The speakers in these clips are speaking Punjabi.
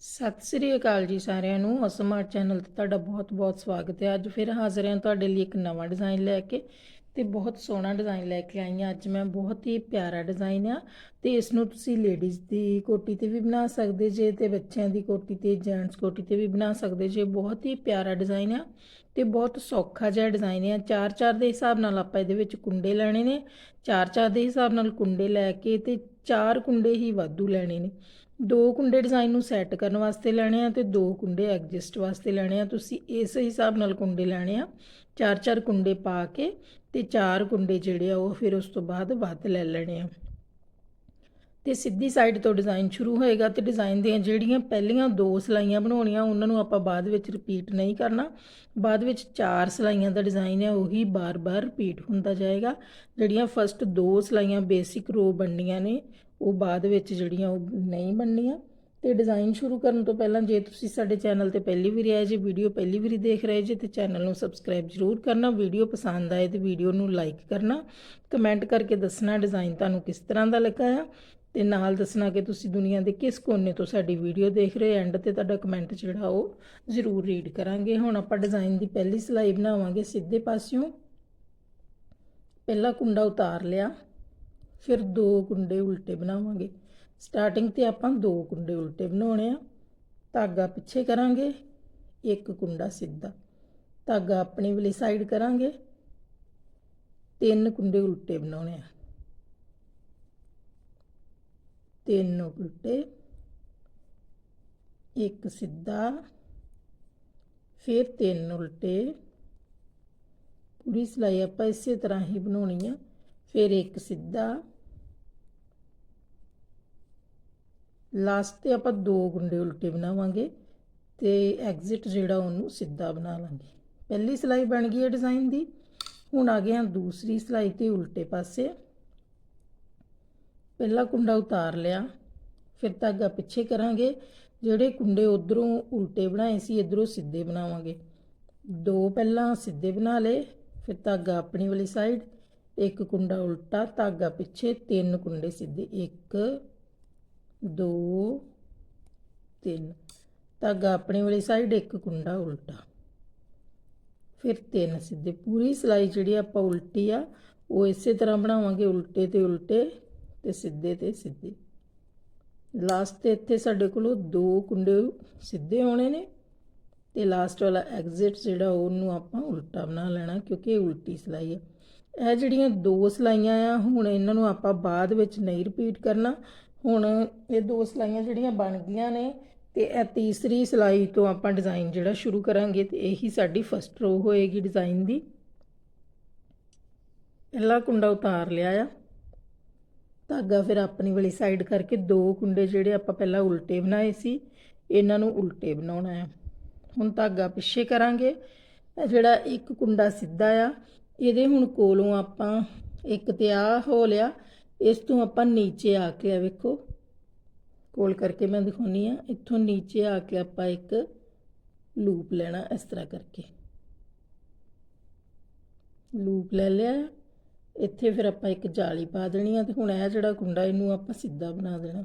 ਸਤਿ ਸ੍ਰੀ ਅਕਾਲ ਜੀ ਸਾਰਿਆਂ ਨੂੰ। ਅਸਮਾਰਟ ਚੈਨਲ ਤੇ ਤੁਹਾਡਾ ਬਹੁਤ-ਬਹੁਤ ਸਵਾਗਤ ਹੈ। ਅੱਜ ਫਿਰ ਹਾਜ਼ਰ ਹਾਂ ਤੁਹਾਡੇ ਲਈ ਇੱਕ ਨਵਾਂ ਡਿਜ਼ਾਈਨ ਲੈ ਕੇ ਤੇ ਬਹੁਤ ਸੋਹਣਾ ਡਿਜ਼ਾਈਨ ਲੈ ਕੇ ਆਈ ਹਾਂ। ਅੱਜ ਮੈਂ ਬਹੁਤ ਹੀ ਪਿਆਰਾ ਡਿਜ਼ਾਈਨ ਆ ਤੇ ਇਸ ਨੂੰ ਤੁਸੀਂ ਲੇਡੀਜ਼ ਦੀ ਕੋਟੀ ਤੇ ਵੀ ਬਣਾ ਸਕਦੇ ਜੇ ਤੇ ਬੱਚਿਆਂ ਦੀ ਕੋਟੀ ਤੇ ਜੈਂਟਸ ਕੋਟੀ ਤੇ ਵੀ ਬਣਾ ਸਕਦੇ ਜੇ। ਬਹੁਤ ਹੀ ਪਿਆਰਾ ਡਿਜ਼ਾਈਨ ਆ ਤੇ ਬਹੁਤ ਸੌਖਾ ਜਿਹਾ ਡਿਜ਼ਾਈਨ ਆ। ਚਾਰ ਚਾਰ ਦੇ ਹਿਸਾਬ ਨਾਲ ਆਪਾਂ ਇਹਦੇ ਵਿੱਚ ਕੁੰਡੇ ਲੈਣੇ ਨੇ। ਚਾਰ ਚਾਰ ਦੇ ਹਿਸਾਬ ਨਾਲ ਕੁੰਡੇ ਲੈ ਕੇ ਤੇ ਚਾਰ ਕੁੰਡੇ ਹੀ ਵਾਧੂ ਲੈਣੇ ਨੇ। ਦੋ ਕੁੰਡੇ ਡਿਜ਼ਾਈਨ ਨੂੰ ਸੈੱਟ ਕਰਨ ਵਾਸਤੇ ਲੈਣੇ ਆ ਤੇ ਦੋ ਕੁੰਡੇ ਐਡਜਸਟ ਵਾਸਤੇ ਲੈਣੇ ਆ। ਤੁਸੀਂ ਇਸ ਹਿਸਾਬ ਨਾਲ ਕੁੰਡੇ ਲੈਣੇ ਆ। ਚਾਰ ਚਾਰ ਕੁੰਡੇ ਪਾ ਕੇ ਤੇ ਚਾਰ ਕੁੰਡੇ ਜਿਹੜੇ ਆ ਉਹ ਫਿਰ ਉਸ ਤੋਂ ਬਾਅਦ ਵੱਧ ਲੈ ਲੈਣੇ ਆ। ਤੇ ਸਿੱਧੀ ਸਾਈਡ ਤੋਂ ਡਿਜ਼ਾਈਨ ਸ਼ੁਰੂ ਹੋਏਗਾ ਤੇ ਡਿਜ਼ਾਈਨ ਦੀਆਂ ਜਿਹੜੀਆਂ ਪਹਿਲੀਆਂ ਦੋ ਸਲਾਈਆਂ ਬਣਾਉਣੀਆਂ, ਉਹਨਾਂ ਨੂੰ ਆਪਾਂ ਬਾਅਦ ਵਿੱਚ ਰਿਪੀਟ ਨਹੀਂ ਕਰਨਾ। ਬਾਅਦ ਵਿੱਚ ਚਾਰ ਸਲਾਈਆਂ ਦਾ ਡਿਜ਼ਾਈਨ ਹੈ ਉਹੀ ਬਾਰ-ਬਾਰ ਰਿਪੀਟ ਹੁੰਦਾ ਜਾਏਗਾ। ਜਿਹੜੀਆਂ ਫਸਟ ਦੋ ਸਲਾਈਆਂ ਬੇਸਿਕ ਰੋ ਬਣਨੀਆਂ ਨੇ ਉਹ ਬਾਅਦ ਵਿੱਚ ਜਿਹੜੀਆਂ ਉਹ ਨਹੀਂ ਬਣਨੀਆਂ। ਤੇ ਡਿਜ਼ਾਈਨ ਸ਼ੁਰੂ ਕਰਨ ਤੋਂ ਪਹਿਲਾਂ ਜੇ ਤੁਸੀਂ ਸਾਡੇ ਚੈਨਲ ਤੇ ਪਹਿਲੀ ਵਾਰੀ ਆਏ, ਜੇ ਵੀਡੀਓ ਪਹਿਲੀ ਵਾਰੀ ਦੇਖ ਰਹੇ ਜੇ, ਤੇ ਚੈਨਲ ਨੂੰ ਸਬਸਕ੍ਰਾਈਬ ਜ਼ਰੂਰ ਕਰਨਾ ਵੀਡੀਓ ਪਸੰਦ ਆਏ ਤੇ ਵੀਡੀਓ ਨੂੰ ਲਾਈਕ ਕਰਨਾ। ਕਮੈਂਟ ਕਰਕੇ ਦੱਸਣਾ ਡਿਜ਼ਾਈਨ ਤੁਹਾਨੂੰ ਕਿਸ ਤਰ੍ਹਾਂ ਦਾ ਲੱਗਾ ਆ। ਤੇ ਨਾਲ ਦੱਸਣਾ ਕਿ ਤੁਸੀਂ ਦੁਨੀਆ ਦੇ ਕਿਸ ਕੋਨੇ ਤੋਂ ਸਾਡੀ ਵੀਡੀਓ ਦੇਖ ਰਹੇ ਐਂਡ ਤੇ ਤੁਹਾਡਾ ਕਮੈਂਟ ਜਿਹੜਾ ਉਹ ਜ਼ਰੂਰ ਰੀਡ ਕਰਾਂਗੇ। ਹੁਣ ਆਪਾਂ ਡਿਜ਼ਾਈਨ ਦੀ ਪਹਿਲੀ ਸਲਾਈ ਬਣਾਵਾਂਗੇ ਸਿੱਧੇ ਪਾਸਿਓਂ। ਪਹਿਲਾ ਕੁੰਡਾ ਉਤਾਰ ਲਿਆ। ਫਿਰ ਦੋ ਕੁੰਡੇ ਉਲਟੇ ਬਣਾਵਾਂਗੇ। ਸਟਾਰਟਿੰਗ ਤੇ ਆਪਾਂ ਦੋ ਕੁੰਡੇ ਉਲਟੇ ਬਣਾਉਣੇ ਆ। ਧਾਗਾ ਪਿੱਛੇ ਕਰਾਂਗੇ, ਇੱਕ ਕੁੰਡਾ ਸਿੱਧਾ। ਧਾਗਾ ਆਪਣੇ ਵਾਲੀ ਸਾਈਡ ਕਰਾਂਗੇ, ਤਿੰਨ ਕੁੰਡੇ ਉਲਟੇ ਬਣਾਉਣੇ ਆ। ਤਿੰਨ ਉਲਟੇ, ਇੱਕ ਸਿੱਧਾ, ਫਿਰ ਤਿੰਨ ਉਲਟੇ। ਪੂਰੀ ਸਲਾਈ ਆਪਾਂ ਇਸੇ ਤਰ੍ਹਾਂ ਹੀ ਬਣਾਉਣੀ ਆ। ਫਿਰ ਇੱਕ ਸਿੱਧਾ। ਲਾਸਟ ਤੇ ਆਪਾਂ ਦੋ ਗੁੰਡੇ ਉਲਟੇ ਬਣਾਵਾਂਗੇ ਤੇ ਐਗਜ਼ਿਟ ਜਿਹੜਾ ਉਹਨੂੰ ਸਿੱਧਾ ਬਣਾ ਲਾਂਗੇ। ਪਹਿਲੀ ਸਲਾਈ ਬਣ ਗਈ ਹੈ ਡਿਜ਼ਾਈਨ ਦੀ। ਹੁਣ ਆ ਗਿਆ ਦੂਸਰੀ ਸਲਾਈ ਤੇ ਉਲਟੇ ਪਾਸੇ। ਪਹਿਲਾ ਕੁੰਡਾ ਉਤਾਰ ਲਿਆ। ਫਿਰ ਧਾਗਾ ਪਿੱਛੇ ਕਰਾਂਗੇ। ਜਿਹੜੇ ਕੁੰਡੇ ਉਧਰੋਂ ਉਲਟੇ ਬਣਾਏ ਸੀ, ਇਧਰੋਂ ਸਿੱਧੇ ਬਣਾਵਾਂਗੇ। ਦੋ ਪਹਿਲਾਂ ਸਿੱਧੇ ਬਣਾ ਲਏ, ਫਿਰ ਧਾਗਾ ਆਪਣੀ ਵਾਲੀ ਸਾਈਡ ਇੱਕ ਕੁੰਡਾ ਉਲਟਾ, ਧਾਗਾ ਪਿੱਛੇ ਤਿੰਨ ਕੁੰਡੇ ਸਿੱਧੇ 1 2 3 ਧਾਗਾ ਆਪਣੇ ਵਾਲੀ ਸਾਈਡ ਇੱਕ ਕੁੰਡਾ ਉਲਟਾ। ਫਿਰ ਤਿੰਨ ਸਿੱਧੇ। ਪੂਰੀ ਸਲਾਈ ਜਿਹੜੀ ਆਪਾਂ ਉਲਟੀ ਆ, ਉਹ ਇਸੇ ਤਰ੍ਹਾਂ ਬਣਾਵਾਂਗੇ, ਉਲਟੇ ਤੇ ਉਲਟੇ ਤੇ ਸਿੱਧੇ ਤੇ ਸਿੱਧੇ। ਲਾਸਟ ਤੇ ਇੱਥੇ ਸਾਡੇ ਕੋਲ ਦੋ ਕੁੰਡੇ ਸਿੱਧੇ ਹੋਣੇ ਨੇ ਤੇ ਲਾਸਟ ਵਾਲਾ ਐਗਜ਼ਿਟ ਜਿਹੜਾ, ਉਹਨੂੰ ਆਪਾਂ ਉਲਟਾ ਬਣਾ ਲੈਣਾ, ਕਿਉਂਕਿ ਇਹ ਉਲਟੀ ਸਲਾਈ ਹੈ ਇਹ ਜਿਹੜੀਆਂ ਦੋ ਸਲਾਈਆਂ ਆ, ਹੁਣ ਇਹਨਾਂ ਨੂੰ ਆਪਾਂ ਬਾਅਦ ਵਿੱਚ ਨਹੀਂ ਰਿਪੀਟ ਕਰਨਾ। ਹੁਣ ਇਹ ਦੋ ਸਲਾਈਆਂ ਜਿਹੜੀਆਂ ਬਣ ਗਈਆਂ ਨੇ ਤੇ ਇਹ ਤੀਸਰੀ ਸਲਾਈ ਤੋਂ ਆਪਾਂ ਡਿਜ਼ਾਈਨ ਜਿਹੜਾ ਸ਼ੁਰੂ ਕਰਾਂਗੇ ਤੇ ਇਹੀ ਸਾਡੀ ਫਸਟ ਰੋ ਹੋਏਗੀ ਡਿਜ਼ਾਈਨ ਦੀ। ਪਹਿਲਾ ਕੁੰਡਾ ਉਤਾਰ ਲਿਆ ਆ। ਧਾਗਾ ਫਿਰ ਆਪਣੀ ਵਾਲੀ ਸਾਈਡ ਕਰਕੇ ਦੋ ਕੁੰਡੇ ਜਿਹੜੇ ਆਪਾਂ ਪਹਿਲਾਂ ਉਲਟੇ ਬਣਾਏ ਸੀ, ਇਹਨਾਂ ਨੂੰ ਉਲਟੇ ਬਣਾਉਣਾ ਹੈ ਹੁਣ ਧਾਗਾ ਪਿੱਛੇ ਕਰਾਂਗੇ। ਇਹ ਜਿਹੜਾ ਇੱਕ ਕੁੰਡਾ ਸਿੱਧਾ ਆ ਇਹਦੇ ਹੁਣ ਕੋਲੋਂ ਆਪਾਂ ਇੱਕ ਤੇ ਆ ਹੋ ਲਿਆ ਇਸ ਤੋਂ ਆਪਾਂ ਨੀਚੇ ਆ ਕੇ ਆ ਵੇਖੋ। ਕੋਲ ਕਰਕੇ ਮੈਂ ਦਿਖਾਉਣੀ ਆ, ਇੱਥੋਂ ਨੀਚੇ ਆ ਕੇ ਆਪਾਂ ਇੱਕ ਲੂਪ ਲੈਣਾ ਇਸ ਤਰ੍ਹਾਂ ਕਰਕੇ। ਲੂਪ ਲੈ ਲਿਆ, ਇੱਥੇ ਫਿਰ ਆਪਾਂ ਇੱਕ ਜਾਲੀ ਪਾ ਦੇਣੀ ਆ ਤੇ ਹੁਣ ਇਹ ਜਿਹੜਾ ਕੁੰਡਾ ਇਹਨੂੰ ਆਪਾਂ ਸਿੱਧਾ ਬਣਾ ਦੇਣਾ।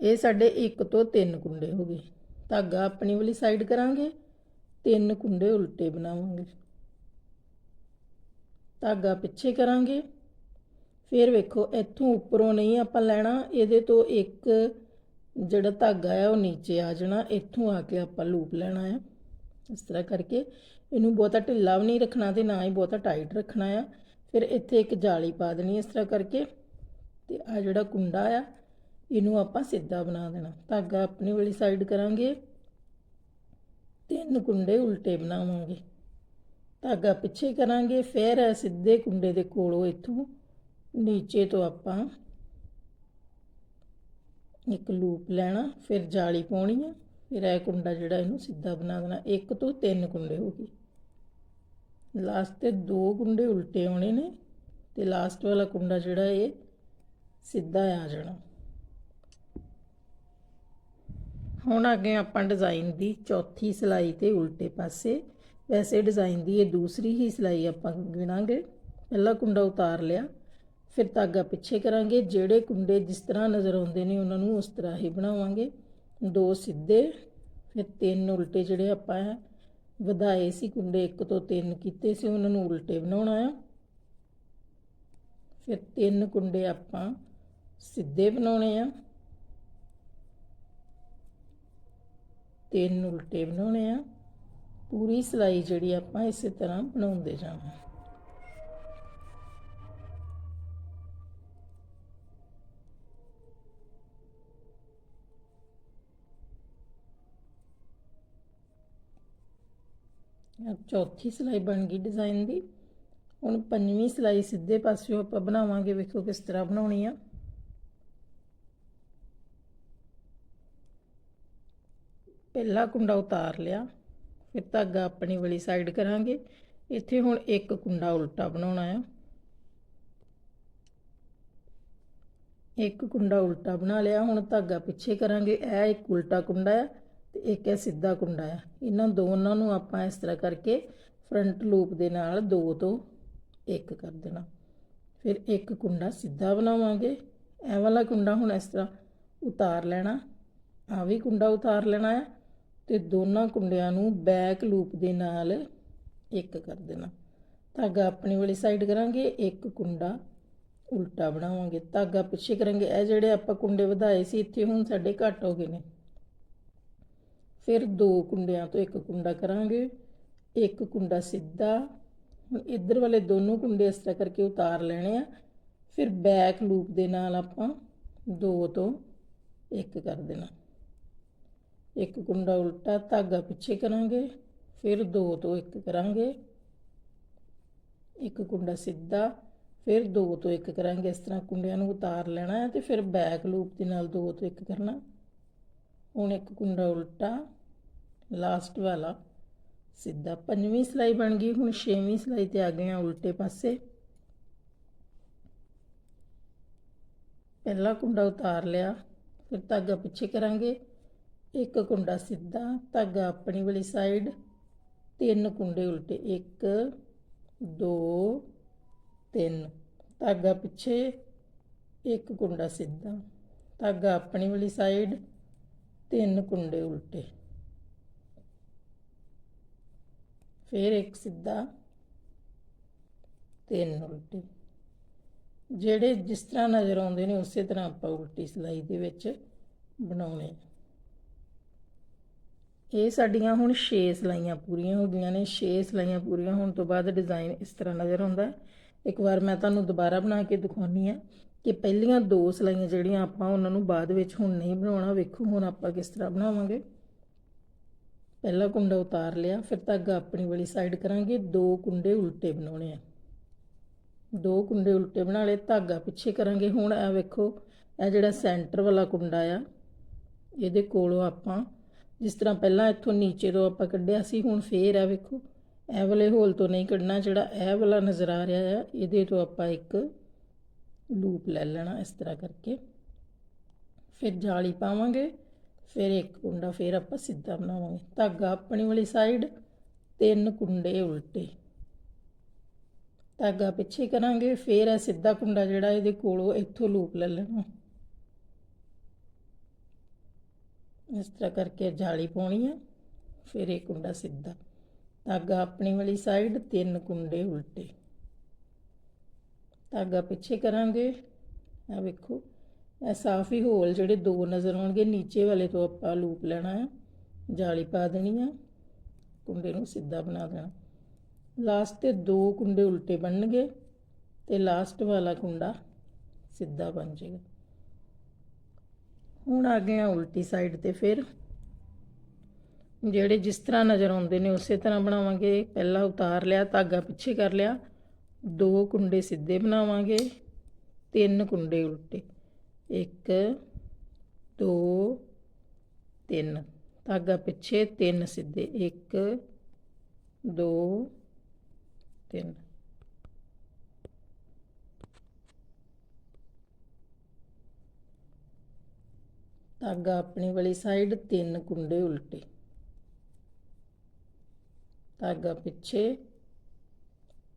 ਇਹ ਸਾਡੇ ਇੱਕ ਤੋਂ ਤਿੰਨ ਕੁੰਡੇ ਹੋ ਗਏ। ਧਾਗਾ ਆਪਣੀ ਵਾਲੀ ਸਾਈਡ ਕਰਾਂਗੇ, ਤਿੰਨ ਕੁੰਡੇ ਉਲਟੇ ਬਣਾਵਾਂਗੇ। ਧਾਗਾ ਪਿੱਛੇ ਕਰਾਂਗੇ। ਫਿਰ ਵੇਖੋ, ਇੱਥੋਂ ਉੱਪਰੋਂ ਨਹੀਂ ਆਪਾਂ ਲੈਣਾ, ਇਹਦੇ ਤੋਂ ਇੱਕ ਜਿਹੜਾ ਧਾਗਾ ਹੈ ਉਹ ਨੀਚੇ ਆ ਜਾਣਾ। ਇੱਥੋਂ ਆ ਕੇ ਆਪਾਂ ਲੂਪ ਲੈਣਾ ਹੈ ਇਸ ਤਰ੍ਹਾਂ ਕਰਕੇ ਇਹਨੂੰ ਬਹੁਤਾ ਢਿੱਲਾ ਵੀ ਨਹੀਂ ਰੱਖਣਾ ਤੇ ਨਾ ਹੀ ਬਹੁਤਾ ਟਾਈਟ ਰੱਖਣਾ ਆ। ਫਿਰ ਇੱਥੇ ਇੱਕ ਜਾਲੀ ਪਾ ਦੇਣੀ ਇਸ ਤਰ੍ਹਾਂ ਕਰਕੇ। ਤੇ ਆ ਜਿਹੜਾ ਕੁੰਡਾ ਆ, ਇਹਨੂੰ ਆਪਾਂ ਸਿੱਧਾ ਬਣਾ ਦੇਣਾ। ਧਾਗਾ ਆਪਣੀ ਵਾਲੀ ਸਾਈਡ ਕਰਾਂਗੇ। ਤਿੰਨ ਕੁੰਡੇ ਉਲਟੇ ਬਣਾਵਾਂਗੇ। ਧਾਗਾ ਪਿੱਛੇ ਕਰਾਂਗੇ, ਫਿਰ ਇਹ ਸਿੱਧੇ ਕੁੰਡੇ ਦੇ ਕੋਲੋਂ ਇੱਥੋਂ ਨੀਚੇ ਤੋਂ ਆਪਾਂ ਇੱਕ ਲੂਪ ਲੈਣਾ, ਫਿਰ ਜਾਲੀ ਪਾਉਣੀ ਆ, ਫਿਰ ਇਹ ਕੁੰਡਾ ਜਿਹੜਾ ਇਹਨੂੰ ਸਿੱਧਾ ਬਣਾ ਦੇਣਾ। ਇੱਕ ਤੋਂ ਤਿੰਨ ਕੁੰਡੇ ਹੋ ਗਏ। ਲਾਸਟ ਤੇ ਦੋ ਕੁੰਡੇ ਉਲਟੇ ਆਉਣੇ ਨੇ ਤੇ ਲਾਸਟ ਵਾਲਾ ਕੁੰਡਾ ਜਿਹੜਾ ਇਹ ਸਿੱਧਾ ਆ ਜਾਣਾ। ਹੁਣ ਅੱਗੇ ਆਪਾਂ ਡਿਜ਼ਾਈਨ ਦੀ ਚੌਥੀ ਸਲਾਈ ਤੇ ਉਲਟੇ ਪਾਸੇ ਵੈਸੇ ਡਿਜ਼ਾਈਨ ਦੀ ਇਹ ਦੂਸਰੀ ਹੀ ਸਿਲਾਈ ਆਪਾਂ ਗਿਣਾਂਗੇ। ਪਹਿਲਾ ਕੁੰਡਾ ਉਤਾਰ ਲਿਆ, ਫਿਰ ਧਾਗਾ ਪਿੱਛੇ ਕਰਾਂਗੇ। ਜਿਹੜੇ ਕੁੰਡੇ ਜਿਸ ਤਰ੍ਹਾਂ ਨਜ਼ਰ ਆਉਂਦੇ ਨੇ ਉਹਨਾਂ ਨੂੰ ਉਸ ਤਰ੍ਹਾਂ ਹੀ ਬਣਾਵਾਂਗੇ। ਦੋ ਸਿੱਧੇ, ਫਿਰ ਤਿੰਨ ਉਲਟੇ ਜਿਹੜੇ ਆਪਾਂ ਵਧਾਏ ਸੀ ਕੁੰਡੇ, ਇੱਕ ਤੋਂ ਤਿੰਨ ਕੀਤੇ ਸੀ, ਉਹਨਾਂ ਨੂੰ ਉਲਟੇ ਬਣਾਉਣਾ ਆ। ਫਿਰ ਤਿੰਨ ਕੁੰਡੇ ਆਪਾਂ ਸਿੱਧੇ ਬਣਾਉਣੇ ਆ। ਤਿੰਨ ਉਲਟੇ ਬਣਾਉਣੇ ਆ। ਪੂਰੀ ਸਲਾਈ ਜਿਹੜੀ ਆਪਾਂ ਇਸੇ ਤਰ੍ਹਾਂ ਬਣਾਉਂਦੇ ਜਾਵਾਂ। ਆਹ ਚੌਥੀ ਸਲਾਈ ਬਣ ਗਈ ਡਿਜ਼ਾਈਨ ਦੀ। ਹੁਣ ਪੰਜਵੀਂ ਸਲਾਈ ਸਿੱਧੇ ਪਾਸਿਓਂ ਆਪਾਂ ਬਣਾਵਾਂਗੇ, ਵੇਖੋ ਕਿਸ ਤਰ੍ਹਾਂ ਬਣਾਉਣੀ ਆ। ਪਹਿਲਾ ਕੁੰਡਾ ਉਤਾਰ ਲਿਆ। ਫਿਰ ਧਾਗਾ ਆਪਣੀ ਵਾਲੀ ਸਾਈਡ ਕਰਾਂਗੇ। ਇੱਥੇ ਹੁਣ ਇੱਕ ਕੁੰਡਾ ਉਲਟਾ ਬਣਾਉਣਾ ਆ। ਇੱਕ ਕੁੰਡਾ ਉਲਟਾ ਬਣਾ ਲਿਆ, ਹੁਣ ਧਾਗਾ ਪਿੱਛੇ ਕਰਾਂਗੇ। ਇਹ ਇੱਕ ਉਲਟਾ ਕੁੰਡਾ ਆ ਤੇ ਇੱਕ ਇਹ ਸਿੱਧਾ ਕੁੰਡਾ ਆ। ਇਹਨਾਂ ਦੋਨਾਂ ਨੂੰ ਆਪਾਂ ਇਸ ਤਰ੍ਹਾਂ ਕਰਕੇ ਫਰੰਟ ਲੂਪ ਦੇ ਨਾਲ ਦੋ ਤੋਂ ਇੱਕ ਕਰ ਦੇਣਾ। ਫਿਰ ਇੱਕ ਕੁੰਡਾ ਸਿੱਧਾ ਬਣਾਵਾਂਗੇ। ਇਹ ਵਾਲਾ ਕੁੰਡਾ ਹੁਣ ਇਸ ਤਰ੍ਹਾਂ ਉਤਾਰ ਲੈਣਾ। ਆ ਵੀ ਕੁੰਡਾ ਉਤਾਰ ਲੈਣਾ ਆ। ਤੇ ਦੋਨਾਂ ਕੁੰਡਿਆਂ ਨੂੰ ਬੈਕ ਲੂਪ ਦੇ ਨਾਲ ਇੱਕ ਕਰ ਦੇਣਾ। ਧਾਗਾ ਆਪਣੀ ਵਾਲੀ ਸਾਈਡ ਕਰਾਂਗੇ, ਇੱਕ ਕੁੰਡਾ ਉਲਟਾ ਬਣਾਵਾਂਗੇ। ਧਾਗਾ ਪਿੱਛੇ ਕਰਾਂਗੇ। ਇਹ ਜਿਹੜੇ ਆਪਾਂ ਕੁੰਡੇ ਵਧਾਏ ਸੀ, ਇੱਥੇ ਹੁਣ ਸਾਡੇ ਘੱਟ ਹੋ ਗਏ ਨੇ। ਫਿਰ ਦੋ ਕੁੰਡਿਆਂ ਤੋਂ ਇੱਕ ਕੁੰਡਾ ਕਰਾਂਗੇ। ਇੱਕ ਕੁੰਡਾ ਸਿੱਧਾ। ਹੁਣ ਇੱਧਰ ਵਾਲੇ ਦੋਨੋਂ ਕੁੰਡੇ ਇਸ ਤਰ੍ਹਾਂ ਕਰਕੇ ਉਤਾਰ ਲੈਣੇ ਆ। ਫਿਰ ਬੈਕ ਲੂਪ ਦੇ ਨਾਲ ਆਪਾਂ ਦੋ ਤੋਂ ਇੱਕ ਕਰ ਦੇਣਾ। ਇੱਕ ਕੁੰਡਾ ਉਲਟਾ ਧਾਗਾ ਪਿੱਛੇ ਕਰਾਂਗੇ, ਫਿਰ ਦੋ ਤੋਂ ਇੱਕ ਕਰਾਂਗੇ। ਇੱਕ ਕੁੰਡਾ ਸਿੱਧਾ, ਫਿਰ ਦੋ ਤੋਂ ਇੱਕ ਕਰਾਂਗੇ। ਇਸ ਤਰ੍ਹਾਂ ਕੁੰਡਿਆਂ ਨੂੰ ਉਤਾਰ ਲੈਣਾ ਹੈ ਤੇ ਫਿਰ ਬੈਕ ਲੂਪ ਦੇ ਨਾਲ ਦੋ ਤੋਂ ਇੱਕ ਕਰਨਾ। ਹੁਣ ਇੱਕ ਕੁੰਡਾ ਉਲਟਾ ਲਾਸਟ ਵਾਲਾ। ਸਿੱਧਾ ਪੰਜਵੀਂ ਸਲਾਈ ਬਣ ਗਈ, ਹੁਣ ਛੇਵੀਂ ਸਲਾਈ ਤੇ ਆ ਗਏ ਆ ਉਲਟੇ ਪਾਸੇ। ਪਹਿਲਾ ਕੁੰਡਾ ਉਤਾਰ ਲਿਆ, ਫਿਰ ਧਾਗਾ ਪਿੱਛੇ ਕਰਾਂਗੇ। ਇੱਕ ਕੁੰਡਾ ਸਿੱਧਾ, ਧਾਗਾ ਆਪਣੀ ਵਾਲੀ ਸਾਈਡ ਤਿੰਨ ਕੁੰਡੇ ਉਲਟੇ 1 2 3 ਧਾਗਾ ਪਿੱਛੇ, ਇੱਕ ਕੁੰਡਾ ਸਿੱਧਾ। ਧਾਗਾ ਆਪਣੀ ਵਾਲੀ ਸਾਈਡ ਤਿੰਨ ਕੁੰਡੇ ਉਲਟੇ। ਫਿਰ ਇੱਕ ਸਿੱਧਾ, ਤਿੰਨ ਉਲਟੇ। ਜਿਹੜੇ ਜਿਸ ਤਰ੍ਹਾਂ ਨਜ਼ਰ ਆਉਂਦੇ ਨੇ, ਉਸੇ ਤਰ੍ਹਾਂ ਆਪਾਂ ਉਲਟੀ ਸਲਾਈ ਦੇ ਵਿੱਚ ਬਣਾਉਣੇ ਇਹ ਸਾਡੀਆਂ ਹੁਣ 6 ਸਲਾਈਆਂ ਪੂਰੀਆਂ ਹੋ ਗਈਆਂ ਨੇ 6 ਸਲਾਈਆਂ ਪੂਰੀਆਂ ਹੋਣ ਤੋਂ ਬਾਅਦ ਡਿਜ਼ਾਈਨ ਇਸ ਤਰ੍ਹਾਂ ਨਜ਼ਰ ਆਉਂਦਾ ਇੱਕ ਵਾਰ ਮੈਂ ਤੁਹਾਨੂੰ ਦੁਬਾਰਾ ਬਣਾ ਕੇ ਦਿਖਾਉਣੀ ਆ ਕਿ ਪਹਿਲੀਆਂ ਦੋ ਸਲਾਈਆਂ ਜਿਹੜੀਆਂ ਆਪਾਂ ਉਹਨਾਂ ਨੂੰ ਬਾਅਦ ਵਿੱਚ ਹੁਣ ਨਹੀਂ ਬਣਾਉਣਾ, ਵੇਖੋ ਹੁਣ ਆਪਾਂ ਕਿਸ ਤਰ੍ਹਾਂ ਬਣਾਵਾਂਗੇ। ਪਹਿਲਾ ਕੁੰਡਾ ਉਤਾਰ ਲਿਆ, ਫਿਰ ਧਾਗਾ ਆਪਣੀ ਵਾਲੀ ਸਾਈਡ ਕਰਾਂਗੇ, ਦੋ ਕੁੰਡੇ ਉਲਟੇ ਬਣਾਉਣੇ ਆ। ਦੋ ਕੁੰਡੇ ਉਲਟੇ ਬਣਾ ਲਏ, ਧਾਗਾ ਪਿੱਛੇ ਕਰਾਂਗੇ, ਹੁਣ ਇਹ ਵੇਖੋ, ਇਹ ਜਿਹੜਾ ਸੈਂਟਰ ਵਾਲਾ ਕੁੰਡਾ ਆ, ਇਹਦੇ ਕੋਲੋਂ ਆਪਾਂ ਜਿਸ ਤਰ੍ਹਾਂ ਪਹਿਲਾਂ ਇੱਥੋਂ ਨੀਚੇ ਤੋਂ ਆਪਾਂ ਕੱਢਿਆ ਸੀ, ਹੁਣ ਫੇਰ ਆ ਵੇਖੋ। ਇਹ ਵਾਲੇ ਹੋਲ ਤੋਂ ਨਹੀਂ ਕੱਢਣਾ, ਜਿਹੜਾ ਇਹ ਵਾਲਾ ਨਜ਼ਰ ਆ ਰਿਹਾ ਆ, ਇਹਦੇ ਤੋਂ ਆਪਾਂ ਇੱਕ ਲੂਪ ਲੈ ਲੈਣਾ ਇਸ ਤਰ੍ਹਾਂ ਕਰਕੇ। ਫਿਰ ਜਾਲੀ ਪਾਵਾਂਗੇ, ਫਿਰ ਇੱਕ ਕੁੰਡਾ ਫਿਰ ਆਪਾਂ ਸਿੱਧਾ ਬਣਾਵਾਂਗੇ। ਧਾਗਾ ਆਪਣੀ ਵਾਲੀ ਸਾਈਡ ਤਿੰਨ ਕੁੰਡੇ ਉਲਟੇ। ਧਾਗਾ ਪਿੱਛੇ ਕਰਾਂਗੇ, ਫਿਰ ਇਹ ਸਿੱਧਾ ਕੁੰਡਾ ਜਿਹੜਾ ਇਹਦੇ ਕੋਲੋਂ ਇੱਥੋਂ ਲੂਪ ਲੈ ਲੈਣਾ। ਇਸ ਤਰ੍ਹਾਂ ਕਰਕੇ ਜਾਲੀ ਪਾਉਣੀ ਆ, ਫਿਰ ਇਹ ਕੁੰਡਾ ਸਿੱਧਾ। ਧਾਗਾ ਆਪਣੀ ਵਾਲੀ ਸਾਈਡ ਤਿੰਨ ਕੁੰਡੇ ਉਲਟੇ। ਧਾਗਾ ਪਿੱਛੇ ਕਰਾਂਗੇ। ਆ ਵੇਖੋ, ਇਹ ਸਾਫ਼ ਹੀ ਹੋਲ ਜਿਹੜੇ ਦੋ ਨਜ਼ਰ ਆਉਣਗੇ, ਨੀਚੇ ਵਾਲੇ ਤੋਂ ਆਪਾਂ ਲੂਪ ਲੈਣਾ ਹੈ ਜਾਲੀ ਪਾ ਦੇਣੀ ਆ, ਕੁੰਡੇ ਨੂੰ ਸਿੱਧਾ ਬਣਾ ਦੇਣਾ। ਲਾਸਟ ਤੇ ਦੋ ਕੁੰਡੇ ਉਲਟੇ ਬਣਨਗੇ ਤੇ ਲਾਸਟ ਵਾਲਾ ਕੁੰਡਾ ਸਿੱਧਾ ਬਣ ਜਾਏਗਾ। ਹੁਣ ਆ ਗਏ ਆ ਉਲਟੀ ਸਾਈਡ ਤੇ ਫਿਰ। ਜਿਹੜੇ ਜਿਸ ਤਰ੍ਹਾਂ ਨਜ਼ਰ ਆਉਂਦੇ ਨੇ ਉਸੇ ਤਰ੍ਹਾਂ ਬਣਾਵਾਂਗੇ। ਪਹਿਲਾਂ ਉਤਾਰ ਲਿਆ, ਧਾਗਾ ਪਿੱਛੇ ਕਰ ਲਿਆ। ਦੋ ਕੁੰਡੇ ਸਿੱਧੇ ਬਣਾਵਾਂਗੇ, ਤਿੰਨ ਕੁੰਡੇ ਉਲਟੇ। 1 2 3 ਧਾਗਾ ਪਿੱਛੇ, ਤਿੰਨ ਸਿੱਧੇ। 1 2 3 ਧਾਗਾ ਆਪਣੀ ਵਾਲੀ ਸਾਈਡ ਤਿੰਨ ਕੁੰਡੇ ਉਲਟੇ। ਧਾਗਾ ਪਿੱਛੇ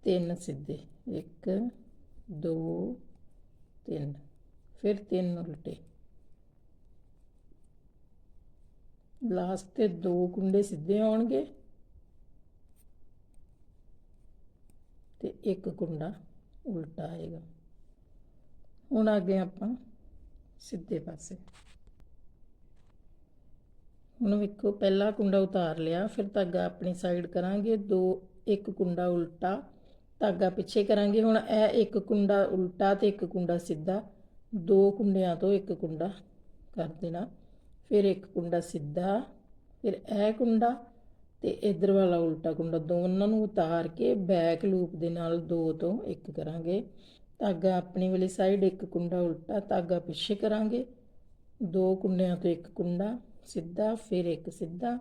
ਤਿੰਨ ਸਿੱਧੇ 1 2 3 ਫਿਰ ਤਿੰਨ ਉਲਟੇ। ਲਾਸਟ ਤੇ ਦੋ ਕੁੰਡੇ ਸਿੱਧੇ ਆਉਣਗੇ ਤੇ ਇੱਕ ਕੁੰਡਾ ਉਲਟਾ ਆਏਗਾ। ਹੁਣ ਅੱਗੇ ਆਪਾਂ ਸਿੱਧੇ ਪਾਸੇ। ਹੁਣ ਵੇਖੋ ਪਹਿਲਾ ਕੁੰਡਾ ਉਤਾਰ ਲਿਆ, ਫਿਰ ਧਾਗਾ ਆਪਣੀ ਸਾਈਡ ਕਰਾਂਗੇ, ਦੋ, ਇੱਕ ਕੁੰਡਾ ਉਲਟਾ, ਧਾਗਾ ਪਿੱਛੇ ਕਰਾਂਗੇ। ਹੁਣ ਇਹ ਇੱਕ ਕੁੰਡਾ ਉਲਟਾ ਤੇ ਇੱਕ ਕੁੰਡਾ ਸਿੱਧਾ, ਦੋ ਕੁੰਡਿਆਂ ਤੋਂ ਇੱਕ ਕੁੰਡਾ ਕਰ ਦੇਣਾ, ਫਿਰ ਇੱਕ ਕੁੰਡਾ ਸਿੱਧਾ, ਫਿਰ ਇਹ ਕੁੰਡਾ ਤੇ ਇਧਰ ਵਾਲਾ ਉਲਟਾ ਕੁੰਡਾ ਦੋਨਾਂ ਨੂੰ ਉਤਾਰ ਕੇ ਬੈਕ ਲੂਪ ਦੇ ਨਾਲ ਦੋ ਤੋਂ ਇੱਕ ਕਰਾਂਗੇ। ਧਾਗਾ ਆਪਣੀ ਵਾਲੀ ਸਾਈਡ ਇੱਕ ਕੁੰਡਾ ਉਲਟਾ, ਧਾਗਾ ਪਿੱਛੇ ਕਰਾਂਗੇ, ਦੋ ਕੁੰਡਿਆਂ ਤੋਂ ਇੱਕ ਕੁੰਡਾ ਸਿੱਧਾ, ਫਿਰ ਇੱਕ ਸਿੱਧਾ।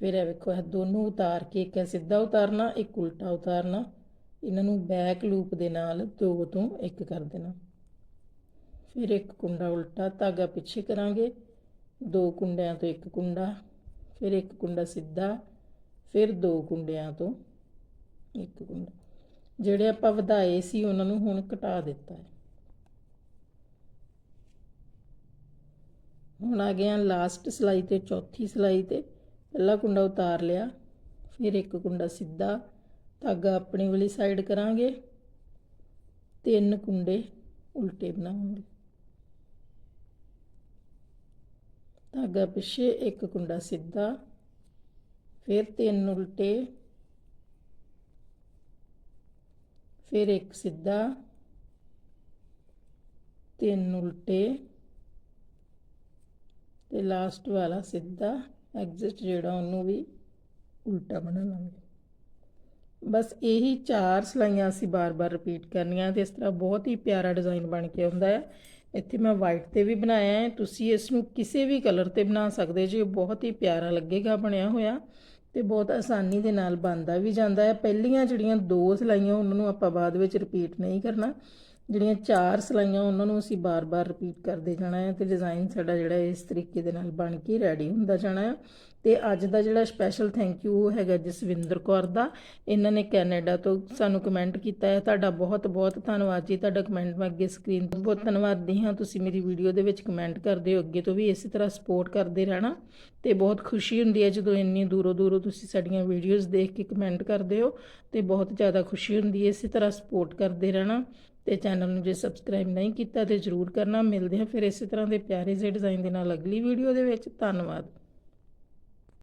ਫਿਰ ਇਹ ਵੇਖੋ, ਇਹ ਦੋਨੋਂ ਉਤਾਰ ਕੇ ਇੱਕ ਹੈ, ਸਿੱਧਾ ਉਤਾਰਨਾ, ਇੱਕ ਉਲਟਾ ਉਤਾਰਨਾ। ਇਹਨਾਂ ਨੂੰ ਬੈਕ ਲੂਪ ਦੇ ਨਾਲ ਦੋ ਤੋਂ ਇੱਕ ਕਰ ਦੇਣਾ। ਫਿਰ ਇੱਕ ਕੁੰਡਾ ਉਲਟਾ, ਧਾਗਾ ਪਿੱਛੇ ਕਰਾਂਗੇ। ਦੋ ਕੁੰਡਿਆਂ ਤੋਂ ਇੱਕ ਕੁੰਡਾ, ਫਿਰ ਇੱਕ ਕੁੰਡਾ ਸਿੱਧਾ, ਫਿਰ ਦੋ ਕੁੰਡਿਆਂ ਤੋਂ ਇੱਕ ਕੁੰਡਾ। ਜਿਹੜੇ ਆਪਾਂ ਵਧਾਏ ਸੀ, ਉਹਨਾਂ ਨੂੰ ਹੁਣ ਘਟਾ ਦਿੱਤਾ ਹੈ। ਹੁਣ ਆ ਗਿਆ ਲਾਸਟ ਸਲਾਈ ਤੇ, ਚੌਥੀ ਸਲਾਈ ਤੇ। ਪਹਿਲਾ ਕੁੰਡਾ ਉਤਾਰ ਲਿਆ, ਫਿਰ ਇੱਕ ਕੁੰਡਾ ਸਿੱਧਾ। ਧਾਗਾ ਆਪਣੀ ਵਾਲੀ ਸਾਈਡ ਕਰਾਂਗੇ। ਤਿੰਨ ਕੁੰਡੇ ਉਲਟੇ ਬਣਾਵਾਂਗੇ। ਧਾਗਾ ਪਿੱਛੇ ਇੱਕ ਕੁੰਡਾ ਸਿੱਧਾ, ਫਿਰ ਤਿੰਨ ਉਲਟੇ। ਫਿਰ ਇੱਕ ਸਿੱਧਾ। ਤਿੰਨ ਉਲਟੇ। ਤੇ ਲਾਸਟ ਵਾਲਾ ਸਿੱਧਾ ਐਗਜ਼ਿਟ ਜਿਹੜਾ ਉਹਨੂੰ ਵੀ ਉਲਟਾ ਬਣਾ ਲਾਂਗੇ। ਬਸ ਇਹੀ ਚਾਰ ਸਲਾਈਆਂ ਅਸੀਂ ਬਾਰ-ਬਾਰ ਰਿਪੀਟ ਕਰਨੀਆਂ ਤੇ ਇਸ ਤਰ੍ਹਾਂ ਬਹੁਤ ਹੀ ਪਿਆਰਾ ਡਿਜ਼ਾਈਨ ਬਣ ਕੇ ਆਉਂਦਾ ਹੈ। ਇੱਥੇ ਮੈਂ ਵਾਈਟ ਤੇ ਵੀ ਬਣਾਇਆ ਹੈ। ਤੁਸੀਂ ਇਸ ਨੂੰ ਕਿਸੇ ਵੀ ਕਲਰ ਤੇ ਬਣਾ ਸਕਦੇ ਜੀ ਬਹੁਤ ਹੀ ਪਿਆਰਾ ਲੱਗੇਗਾ ਬਣਿਆ ਹੋਇਆ ਤੇ ਬਹੁਤ ਆਸਾਨੀ ਦੇ ਨਾਲ ਬਣਦਾ ਵੀ ਜਾਂਦਾ ਹੈ। ਪਹਿਲੀਆਂ ਜਿਹੜੀਆਂ ਦੋ ਸਲਾਈਆਂ, ਉਹਨਾਂ ਨੂੰ ਆਪਾਂ ਬਾਅਦ ਵਿੱਚ ਰਿਪੀਟ ਨਹੀਂ ਕਰਨਾ। ਜਿਹੜੀਆਂ ਚਾਰ ਸਲਾਈਆਂ ਉਹਨਾਂ ਨੂੰ ਅਸੀਂ ਬਾਰ-ਬਾਰ ਰਿਪੀਟ ਕਰਦੇ ਜਾਣਾ ਹੈ ਤੇ ਡਿਜ਼ਾਈਨ ਸਾਡਾ ਜਿਹੜਾ ਇਸ ਤਰੀਕੇ ਦੇ ਨਾਲ ਬਣ ਕੇ ਰੈਡੀ ਹੁੰਦਾ ਜਾਣਾ ਹੈ। ਤੇ ਅੱਜ ਦਾ ਜਿਹੜਾ ਸਪੈਸ਼ਲ ਥੈਂਕ ਯੂ ਉਹ ਹੈਗਾ ਜਸਵਿੰਦਰ ਕੌਰ ਦਾ। ਇਹਨਾਂ ਨੇ ਕੈਨੇਡਾ ਤੋਂ ਸਾਨੂੰ ਕਮੈਂਟ ਕੀਤਾ ਹੈ। ਤੁਹਾਡਾ ਬਹੁਤ ਬਹੁਤ ਧੰਨਵਾਦ ਜੀ। ਤੁਹਾਡਾ ਕਮੈਂਟ ਮੈਂ ਅੱਗੇ ਸਕਰੀਨ ਤੇ ਬਹੁਤ ਧੰਨਵਾਦੀ ਹਾਂ। ਤੁਸੀਂ ਮੇਰੀ ਵੀਡੀਓ ਦੇ ਵਿੱਚ ਕਮੈਂਟ ਕਰਦੇ ਹੋ। ਅੱਗੇ ਤੋਂ ਵੀ ਇਸੇ ਤਰ੍ਹਾਂ ਸਪੋਰਟ ਕਰਦੇ ਰਹਿਣਾ। ਤੇ ਬਹੁਤ ਖੁਸ਼ੀ ਹੁੰਦੀ ਹੈ ਜਦੋਂ ਇੰਨੀ ਦੂਰੋਂ ਦੂਰੋਂ ਤੁਸੀਂ ਸਾਡੀਆਂ ਵੀਡੀਓਜ਼ ਦੇਖ ਕੇ ਕਮੈਂਟ ਕਰਦੇ ਹੋ। ਤੇ ਬਹੁਤ ਜ਼ਿਆਦਾ ਖੁਸ਼ੀ ਹੁੰਦੀ ਹੈ ਇਸੇ ਤਰ੍ਹਾਂ ਸਪੋਰਟ ਕਰਦੇ ਰਹਿਣਾ। ਤੇ ਚੈਨਲ ਨੂੰ ਜੇ ਸਬਸਕ੍ਰਾਈਬ ਨਹੀਂ ਕੀਤਾ ਤੇ ਜਰੂਰ ਕਰਨਾ। ਮਿਲਦੇ ਹਾਂ ਫਿਰ ਇਸੇ ਤਰ੍ਹਾਂ ਦੇ ਪਿਆਰੇ ਜਿਹੇ ਡਿਜ਼ਾਈਨ ਦੇ ਨਾਲ ਅਗਲੀ ਵੀਡੀਓ ਦੇ ਵਿੱਚ। ਧੰਨਵਾਦ।